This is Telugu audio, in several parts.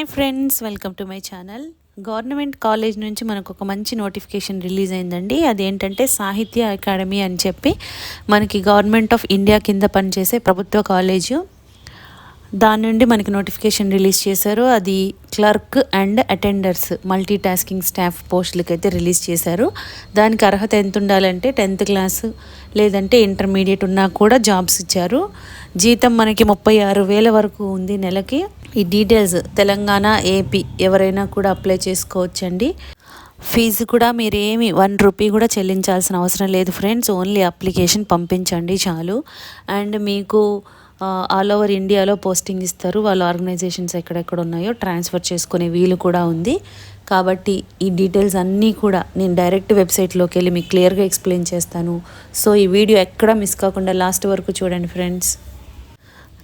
Hi friends welcome to my channel. Government college నుంచి మనకు ఒక మంచి నోటిఫికేషన్ రిలీజ్ అయిందండి. అదేంటంటే సాహిత్య అకాడమీ అని చెప్పి మనకి గవర్నమెంట్ ఆఫ్ ఇండియా కింద పనిచేసే ప్రభుత్వ కాలేజు. దాని నుండి మనకి నోటిఫికేషన్ రిలీజ్ చేశారు. అది clerk and attenders multi tasking staff పోస్టులకి అయితే రిలీజ్ చేశారు. దానికి అర్హత ఎంత ఉండాలంటే టెన్త్ క్లాస్ లేదంటే ఇంటర్మీడియట్ ఉన్నా కూడా జాబ్స్ ఇచ్చారు. జీతం మనకి ముప్పై ఆరు వేల వరకు ఉంది నెలకి. ఈ డీటెయిల్స్ తెలంగాణ ఏపీ ఎవరైనా కూడా అప్లై చేసుకోవచ్చండి. ఫీజు కూడా మీరు ఏమి వన్ రూపీ కూడా చెల్లించాల్సిన అవసరం లేదు ఫ్రెండ్స్. ఓన్లీ అప్లికేషన్ పంపించండి చాలు. అండ్ మీకు ఆల్ ఓవర్ ఇండియాలో పోస్టింగ్ ఇస్తారు. వాళ్ళ ఆర్గనైజేషన్స్ ఎక్కడెక్కడ ఉన్నాయో ట్రాన్స్ఫర్ చేసుకునే వీలు కూడా ఉంది. కాబట్టి ఈ డీటెయిల్స్ అన్నీ కూడా నేను డైరెక్ట్ వెబ్సైట్లోకి వెళ్ళి మీకు క్లియర్గా ఎక్స్ప్లెయిన్ చేస్తాను. సో ఈ వీడియో ఎక్కడ మిస్ కాకుండా లాస్ట్ వరకు చూడండి ఫ్రెండ్స్.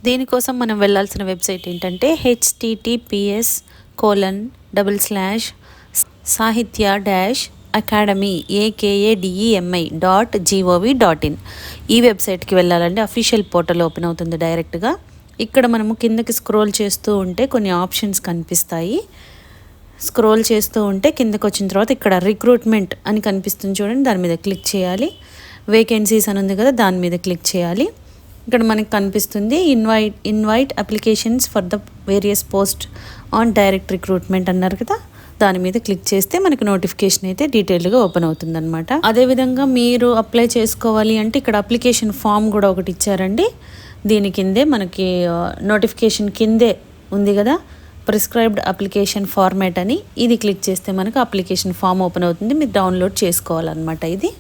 దీనికోసం మనం వెళ్ళాల్సిన వెబ్సైట్ ఏంటంటే హెచ్టిటిపిఎస్ కోలన్ డబుల్ స్లాష్ సాహిత్య dash academy ఏకేఏడిఈఎంఐ dot GOV dot in. ఈ వెబ్సైట్కి వెళ్ళాలంటే అఫీషియల్ పోర్టల్ ఓపెన్ అవుతుంది డైరెక్ట్గా. ఇక్కడ మనము కిందకి స్క్రోల్ చేస్తూ ఉంటే కొన్ని ఆప్షన్స్ కనిపిస్తాయి. స్క్రోల్ చేస్తూ ఉంటే కిందకి వచ్చిన తర్వాత ఇక్కడ రిక్రూట్మెంట్ అని కనిపిస్తుంది చూడండి దాని మీద క్లిక్ చేయాలి. వేకెన్సీస్ అని ఉంది కదా దాని మీద క్లిక్ చేయాలి. ఇక్కడ మనకి కనిపిస్తుంది invite invite applications for the various post on direct recruitment అన్నారు కదా. దాని మీద క్లిక్ చేస్తే మనకి నోటిఫికేషన్ అయితే డీటెయిల్గా ఓపెన్ అవుతుంది అనమాట అదేవిధంగా మీరు అప్లై చేసుకోవాలి అంటే ఇక్కడ అప్లికేషన్ ఫామ్ కూడా ఒకటి ఇచ్చారండి. దీని కిందే మనకి నోటిఫికేషన్ కిందే ఉంది కదా ప్రిస్క్రైబ్డ్ అప్లికేషన్ ఫార్మాట్ అని. ఇది క్లిక్ చేస్తే మనకు అప్లికేషన్ ఫామ్ ఓపెన్ అవుతుంది. మీరు డౌన్లోడ్ చేసుకోవాలన్నమాట ఇది.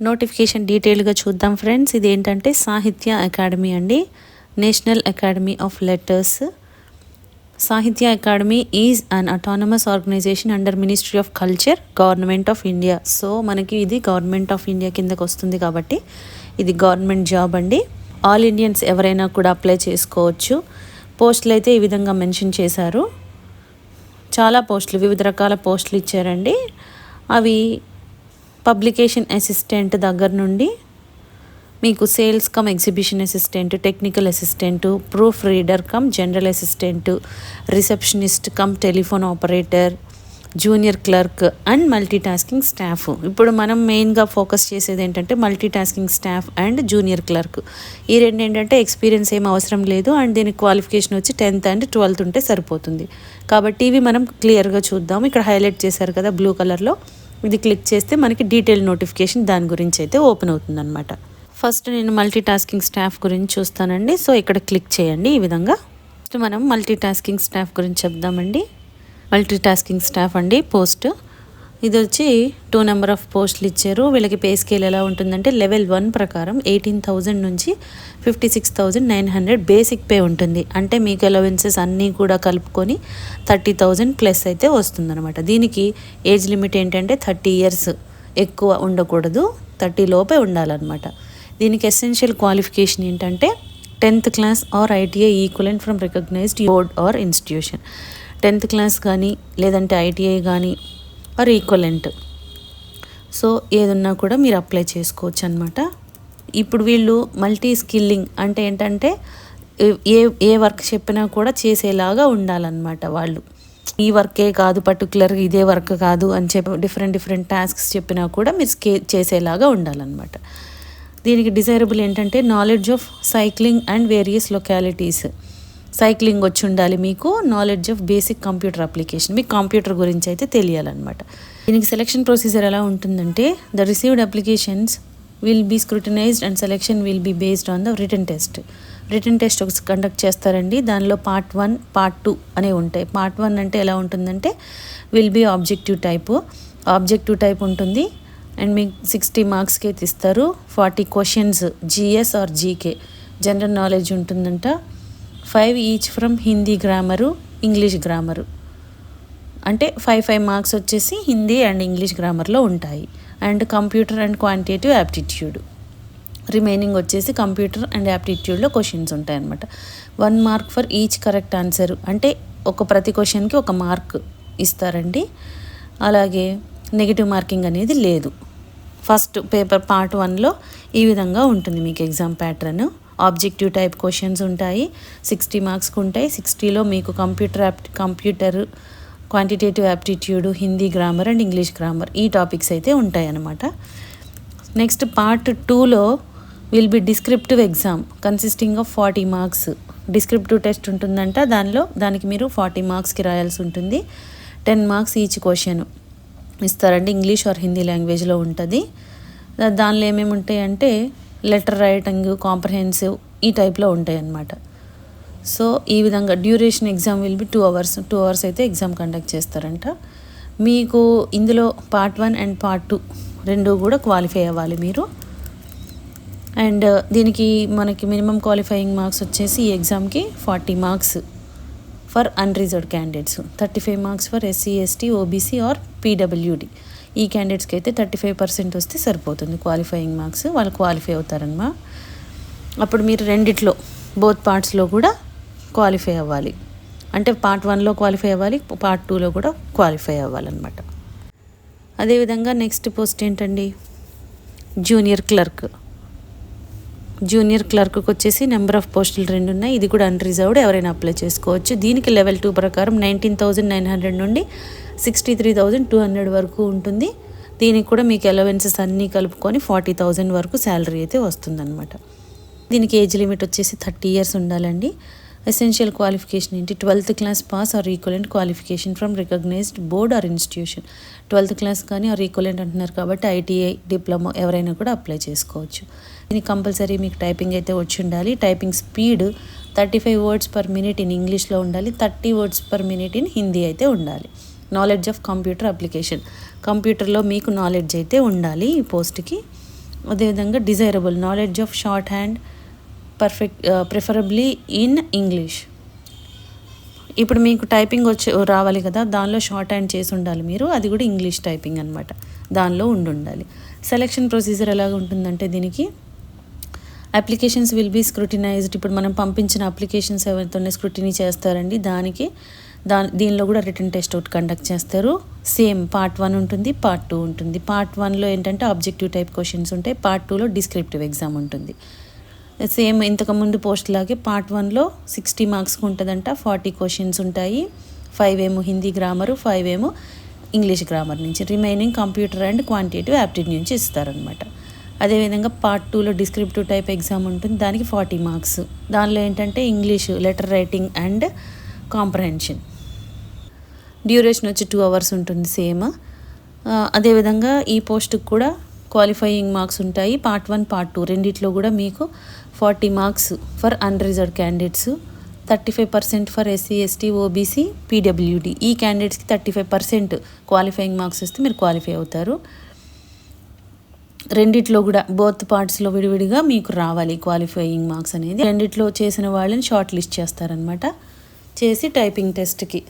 నోటిఫికేషన్ డీటెయిల్గా చూద్దాం ఫ్రెండ్స్. ఇది ఏంటంటే సాహిత్య అకాడమీ అండి. National academy of letters. Sahitya Akademi is an autonomous organization under ministry of culture government of India so మనకి ఇది గవర్నమెంట్ ఆఫ్ ఇండియా కిందకు వస్తుంది కాబట్టి ఇది గవర్నమెంట్ జాబ్ అండి. ఆల్ ఇండియన్స్ ఎవరైనా కూడా అప్లై చేసుకోవచ్చు. పోస్టులు అయితే ఈ విధంగా మెన్షన్ చేశారు. చాలా పోస్టులు వివిధ రకాల పోస్టులు ఇచ్చారండి. అవి పబ్లికేషన్ అసిస్టెంట్ దగ్గర నుండి మీకు sales cum exhibition assistant technical assistant proof reader cum general assistant receptionist cum telephone operator junior clerk and multi tasking staff. ఇప్పుడు మనం మెయిన్గా ఫోకస్ చేసేది ఏంటంటే multi tasking staff and junior clerk. ఈ రెండు ఏంటంటే ఎక్స్పీరియన్స్ ఏం అవసరం లేదు అండ్ దీనికి క్వాలిఫికేషన్ వచ్చి టెన్త్ అండ్ ట్వెల్త్ ఉంటే సరిపోతుంది. కాబట్టి ఇవి మనం క్లియర్గా చూద్దాం. ఇక్కడ హైలైట్ చేశారు కదా బ్లూ కలర్లో. ఇది క్లిక్ చేస్తే మనకి డీటెయిల్ నోటిఫికేషన్ దాని గురించి అయితే ఓపెన్ అవుతుందన్నమాట. ఫస్ట్ నేను మల్టీ టాస్కింగ్ స్టాఫ్ గురించి చూస్తానండి. సో ఇక్కడ క్లిక్ చేయండి ఈ విధంగా. ఫస్ట్ మనం మల్టీ టాస్కింగ్ స్టాఫ్ గురించి చెప్దామండి. మల్టీ టాస్కింగ్ స్టాఫ్ అండి పోస్ట్. ఇది వచ్చి టూ నెంబర్ ఆఫ్ పోస్టులు ఇచ్చారు. వీళ్ళకి పే స్కేల్ ఎలా ఉంటుందంటే లెవెల్ వన్ ప్రకారం ఎయిటీన్ థౌజండ్ నుంచి fifty six thousand nine hundred basic pay ఉంటుంది. అంటే మీకు అలవెన్సెస్ అన్నీ కూడా కలుపుకొని థర్టీ థౌజండ్ ప్లస్ అయితే వస్తుందన్నమాట. దీనికి ఏజ్ లిమిట్ ఏంటంటే థర్టీ ఇయర్స్ ఎక్కువ ఉండకూడదు. థర్టీ లోపే ఉండాలన్నమాట. దీనికి ఎసెన్షియల్ క్వాలిఫికేషన్ ఏంటంటే tenth class or ITI equivalent from recognised board or institution. Tenth class కానీ లేదంటే ఐటీఐ కానీ ఆర్ ఈక్వలెంట్. సో ఏదన్నా కూడా మీరు అప్లై చేసుకోవచ్చు అనమాట ఇప్పుడు వీళ్ళు మల్టీ స్కిల్లింగ్ అంటే ఏంటంటే ఏ ఏ వర్క్ చెప్పినా కూడా చేసేలాగా ఉండాలన్నమాట వాళ్ళు. ఈ వర్కే కాదు పర్టికులర్ ఇదే వర్క్ కాదు అని చెప్పి డిఫరెంట్ డిఫరెంట్ టాస్క్స్ చెప్పినా కూడా మీరు స్కే చేసేలాగా ఉండాలన్నమాట. దీనికి డిజైరబుల్ ఏంటంటే knowledge of cycling and various localities. Cycling వచ్చి ఉండాలి మీకు knowledge of basic computer application మీకు కంప్యూటర్ గురించి అయితే తెలియాలన్నమాట. దీనికి సెలక్షన్ ప్రొసీజర్ ఎలా ఉంటుందంటే the received applications will be scrutinised and selection will be based on the written test written test ఒక కండక్ట్ చేస్తారండి. దానిలో పార్ట్ వన్ పార్ట్ టూ అనే ఉంటాయి. పార్ట్ వన్ అంటే ఎలా ఉంటుందంటే will be objective type objective type ఉంటుంది. అండ్ మీకు సిక్స్టీ మార్క్స్కి అయితే ఇస్తారు forty questions GS or GK general knowledge ఉంటుందంట. Five each from Hindi grammar English grammar అంటే ఫైవ్ ఫైవ్ మార్క్స్ వచ్చేసి హిందీ అండ్ ఇంగ్లీష్ గ్రామర్లో ఉంటాయి. And computer and quantitative aptitude remaining వచ్చేసి కంప్యూటర్ అండ్ యాప్టిట్యూడ్లో క్వశ్చన్స్ ఉంటాయి అనమాట one mark for each correct answer అంటే ఒక ప్రతి క్వశ్చన్కి ఒక మార్క్ ఇస్తారండి. అలాగే నెగిటివ్ మార్కింగ్ అనేది లేదు. ఫస్ట్ పేపర్ పార్ట్ వన్లో ఈ విధంగా ఉంటుంది మీకు exam pattern objective type questions ఉంటాయి. సిక్స్టీ మార్క్స్కి ఉంటాయి. సిక్స్టీలో మీకు computer app computer quantitative aptitude Hindi grammar and English grammar ఈ టాపిక్స్ అయితే ఉంటాయి అన్నమాట నెక్స్ట్ పార్ట్ టూలో will be descriptive exam consisting of forty marks. Descriptive test ఉంటుందంట. దానిలో దానికి మీరు ఫార్టీ మార్క్స్కి రాయాల్సి ఉంటుంది. టెన్ మార్క్స్ ఈచ్ క్వశ్చన్ ఇస్తారండి. ఇంగ్లీష్ ఆర్ హిందీ లాంగ్వేజ్లో ఉంటుంది. దానిలో ఏమేమి ఉంటాయంటే లెటర్ రైటింగ్ కాంప్రహెన్సివ్ ఈ టైప్లో ఉంటాయి అన్నమాట సో ఈ విధంగా duration exam will be two hours two hours అయితే ఎగ్జామ్ కండక్ట్ చేస్తారంట. మీకు ఇందులో part one and part two రెండు కూడా క్వాలిఫై అవ్వాలి మీరు. అండ్ దీనికి మనకి మినిమం క్వాలిఫైయింగ్ మార్క్స్ వచ్చేసి ఈ ఎగ్జామ్కి forty marks for unreserved candidates. Thirty five marks for SC ST OBC or PWD. ఈ క్యాండిడేట్స్కి అయితే థర్టీ ఫైవ్ పర్సెంట్ వస్తే సరిపోతుంది క్వాలిఫైయింగ్ మార్క్స్ వాళ్ళు క్వాలిఫై అవుతారనమా? అప్పుడు మీరు రెండిట్లో బోత్ పార్ట్స్లో కూడా క్వాలిఫై అవ్వాలి. అంటే పార్ట్ వన్లో క్వాలిఫై అవ్వాలి పార్ట్ టూలో కూడా క్వాలిఫై అవ్వాలన్నమాట. అదేవిధంగా నెక్స్ట్ పోస్ట్ ఏంటండి? జూనియర్ క్లర్క్ జూనియర్ క్లర్క్కి వచ్చేసి నెంబర్ ఆఫ్ పోస్టులు రెండు ఉన్నాయి. ఇది కూడా అన్రిజర్వ్డ్ ఎవరైనా అప్లై చేసుకోవచ్చు. దీనికి లెవెల్ టూ ప్రకారం నైన్టీన్ థౌజండ్ నైన్ హండ్రెడ్ నుండి sixty three thousand two hundred వరకు ఉంటుంది. దీనికి కూడా మీకు అలవెన్సెస్ అన్నీ కలుపుకొని ఫార్టీ థౌజండ్ వరకు శాలరీ అయితే వస్తుందన్నమాట. దీనికి ఏజ్ లిమిట్ వచ్చేసి థర్టీ ఇయర్స్ ఉండాలండి. ఎసెన్షియల్ క్వాలిఫికేషన్ ఏంటి? Twelfth class pass or equivalent qualification from recognised board or institution twelfth class కానీ ఆర్ ఈక్వలెంట్ అంటున్నారు కాబట్టి ఐటీఐ డిప్లొమా ఎవరైనా కూడా అప్లై చేసుకోవచ్చు. దీనికి కంపల్సరీ మీకు టైపింగ్ అయితే వచ్చి ఉండాలి. Typing speed thirty five words per minute in ఇంగ్లీష్లో ఉండాలి. Thirty words per minute in Hindi అయితే ఉండాలి. నాలెడ్జ్ ఆఫ్ కంప్యూటర్ అప్లికేషన్ కంప్యూటర్లో మీకు నాలెడ్జ్ అయితే ఉండాలి ఈ పోస్ట్కి. అదేవిధంగా desirable knowledge of short hand perfect preferably in English ఇప్పుడు మీకు టైపింగ్ వచ్చి రావాలి కదా దానిలో షార్ట్ హ్యాండ్ చేసి ఉండాలి మీరు అది కూడా ఇంగ్లీష్ టైపింగ్ అనమాట దానిలో ఉండి ఉండాలి. సెలెక్షన్ ప్రొసీజర్ ఎలాగ ఉంటుందంటే దీనికి అప్లికేషన్స్ విల్ బీ స్క్రూటినైజ్డ్ ఇప్పుడు మనం పంపించిన అప్లికేషన్స్ ఎవరితోనే స్క్రూటినీ చేస్తారండి దానికి దా దీనిలో కూడా రిటర్న్ టెస్ట్ ఒకటి కండక్ట్ చేస్తారు. సేమ్ పార్ట్ వన్ ఉంటుంది పార్ట్ టూ ఉంటుంది. పార్ట్ వన్లో ఏంటంటే ఆబ్జెక్టివ్ టైప్ క్వశ్చన్స్ ఉంటాయి పార్ట్ టూలో డిస్క్రిప్టివ్ ఎగ్జామ్ ఉంటుంది. సేమ్ ఇంతకుముందు పోస్ట్ లాగే పార్ట్ వన్లో సిక్స్టీ మార్క్స్కి ఉంటుందంట ఫార్టీ క్వశ్చన్స్ ఉంటాయి. ఫైవ్ ఏమో హిందీ గ్రామరు ఫైవ్ ఏమో ఇంగ్లీష్ గ్రామర్ నుంచి. Remaining computer and quantitative aptitude నుంచి ఇస్తారనమాట అదేవిధంగా పార్ట్ టూలో డిస్క్రిప్టివ్ టైప్ ఎగ్జామ్ ఉంటుంది దానికి ఫార్టీ మార్క్స్ దానిలో ఏంటంటే English letter writing and comprehension duration వచ్చి టూ అవర్స్ ఉంటుంది సేమ్. అదేవిధంగా ఈ పోస్ట్కి కూడా క్వాలిఫైయింగ్ మార్క్స్ ఉంటాయి. పార్ట్ వన్ పార్ట్ టూ రెండిట్లో కూడా మీకు forty marks for unreserved candidates thirty five percent for SC ST OBC PWD. ఈ క్యాండిడేట్స్కి thirty five percent qualifying marks వస్తే మీరు క్వాలిఫై అవుతారు. రెండిట్లో కూడా బోత్ పార్ట్స్లో విడివిడిగా మీకు రావాలి క్వాలిఫైయింగ్ మార్క్స్ అనేది. రెండిట్లో చేసిన వాళ్ళని షార్ట్ లిస్ట్ చేస్తారనమాట చేసి టైపింగ్ టెస్ట్కి.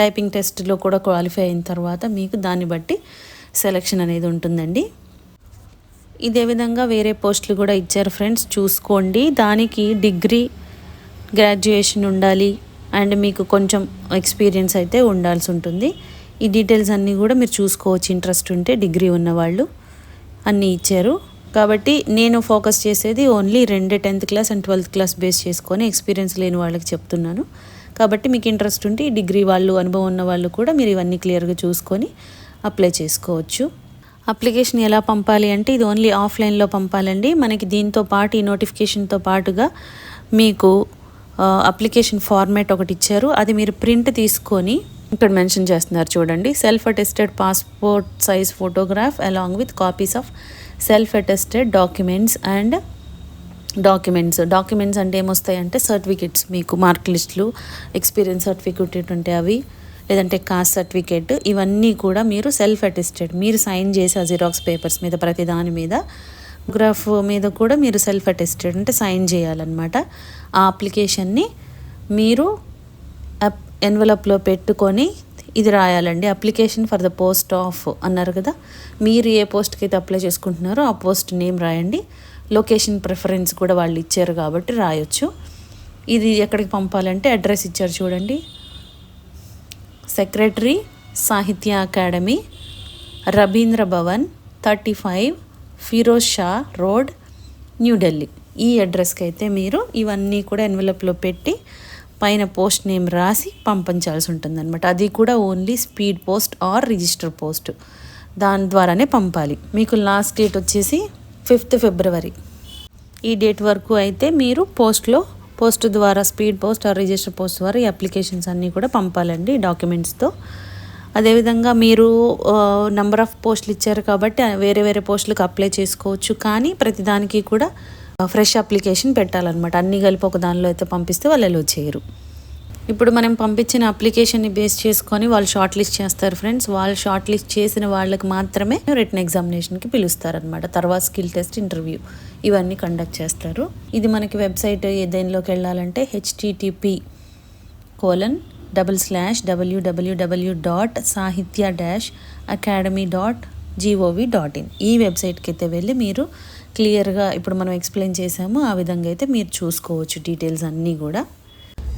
టైపింగ్ టెస్ట్లో కూడా క్వాలిఫై అయిన తర్వాత మీకు దాన్ని బట్టి సెలక్షన్ అనేది ఉంటుందండి. ఇదే విధంగా వేరే పోస్టులు కూడా ఇచ్చారు ఫ్రెండ్స్. చూసుకోండి. దానికి డిగ్రీ గ్రాడ్యుయేషన్ ఉండాలి అండ్ మీకు కొంచెం ఎక్స్పీరియన్స్ అయితే ఉండాల్సి ఉంటుంది. ఈ డీటెయిల్స్ అన్నీ కూడా మీరు చూసుకోవచ్చు. ఇంట్రెస్ట్ ఉంటే డిగ్రీ ఉన్నవాళ్ళు అన్నీ ఇచ్చారు. కాబట్టి నేను ఫోకస్ చేసేది ఓన్లీ రెండే tenth class and twelfth class base చేసుకొని ఎక్స్పీరియన్స్ లేని వాళ్ళకి చెప్తున్నాను. కాబట్టి మీకు ఇంట్రెస్ట్ ఉంటే ఈ డిగ్రీ వాళ్ళు అనుభవం ఉన్న వాళ్ళు కూడా మీరు ఇవన్నీ క్లియర్గా చూసుకొని అప్లై చేసుకోవచ్చు. అప్లికేషన్ ఎలా పంపాలి అంటే ఇది ఓన్లీ ఆఫ్లైన్లో పంపాలండి. మనకి దీంతో పాటు ఈ నోటిఫికేషన్తో పాటుగా మీకు అప్లికేషన్ ఫార్మాట్ ఒకటి ఇచ్చారు. అది మీరు ప్రింట్ తీసుకొని ఇక్కడ మెన్షన్ చేస్తున్నారు చూడండి. Self attested passport size photograph along with copies of self attested documents and documents. Documents అంటే ఏమొస్తాయంటే సర్టిఫికెట్స్. మీకు మార్క్ లిస్టులు ఎక్స్పీరియన్స్ సర్టిఫికెట్ ఉంటే అవి లేదంటే కాస్ట్ సర్టిఫికేట్ ఇవన్నీ కూడా మీరు సెల్ఫ్ అటెస్టెడ్ మీరు సైన్ చేసే జిరాక్స్ పేపర్స్ మీద ప్రతి దాని మీద గ్రాఫ్ మీద కూడా మీరు సెల్ఫ్ అటెస్టెడ్ అంటే సైన్ చేయాలన్నమాట. ఆ అప్లికేషన్ని మీరు ఎన్వలప్లో పెట్టుకొని ఇది రాయాలండి. Application for the post of అన్నారు కదా. మీరు ఏ పోస్ట్కి అయితే అప్లై చేసుకుంటున్నారో ఆ పోస్ట్ నేమ్ రాయండి. లొకేషన్ ప్రిఫరెన్స్ కూడా వాళ్ళు ఇచ్చారు కాబట్టి రాయొచ్చు. ఇది ఎక్కడికి పంపాలంటే అడ్రస్ ఇచ్చారు చూడండి. Secretary Sahitya Akademi Rabindra Bhavan thirty five Firoz Shah road New Delhi ఈ అడ్రస్కి అయితే మీరు ఇవన్నీ కూడా ఎన్వలప్లో పెట్టి పైన పోస్ట్ నేమ్ రాసి పంపించాల్సి ఉంటుందన్నమాట. అది కూడా only speed post or register post. దాని ద్వారానే పంపాలి. మీకు లాస్ట్ డేట్ వచ్చేసి ఫిఫ్త్ ఫిబ్రవరి. ఈ డేట్ వరకు అయితే మీరు పోస్ట్లో పోస్ట్ ద్వారా speed post or register post ద్వారా ఈ అప్లికేషన్స్ అన్నీ కూడా పంపాలండి డాక్యుమెంట్స్తో. అదేవిధంగా మీరు నెంబర్ ఆఫ్ పోస్టులు ఇచ్చారు కాబట్టి వేరే వేరే పోస్టులకు అప్లై చేసుకోవచ్చు. కానీ ప్రతిదానికి కూడా ఫ్రెష్ అప్లికేషన్ పెట్టాలన్నమాట. అన్నీ కలిపి ఒక దానిలో అయితే పంపిస్తే వాళ్ళు ఎలా చేయరు. ఇప్పుడు మనం పంపించిన అప్లికేషన్ని బేస్ చేసుకొని వాళ్ళు షార్ట్ లిస్ట్ చేస్తారు ఫ్రెండ్స్ వాళ్ళు షార్ట్ లిస్ట్ చేసిన వాళ్ళకి మాత్రమే రిటర్న్ ఎగ్జామినేషన్కి పిలుస్తారనమాట తర్వాత స్కిల్ టెస్ట్ ఇంటర్వ్యూ ఇవన్నీ కండక్ట్ చేస్తారు. ఇది మనకి వెబ్సైట్ దేనిలోకి వెళ్ళాలంటే HTTP colon double slash WWW dot Sahitya dash Akademi dot GOV dot in ఈ వెబ్సైట్కి అయితే వెళ్ళి మీరు క్లియర్గా ఇప్పుడు మనం ఎక్స్ప్లెయిన్ చేసాము ఆ విధంగా అయితే మీరు చూసుకోవచ్చు డీటెయిల్స్ అన్నీ కూడా.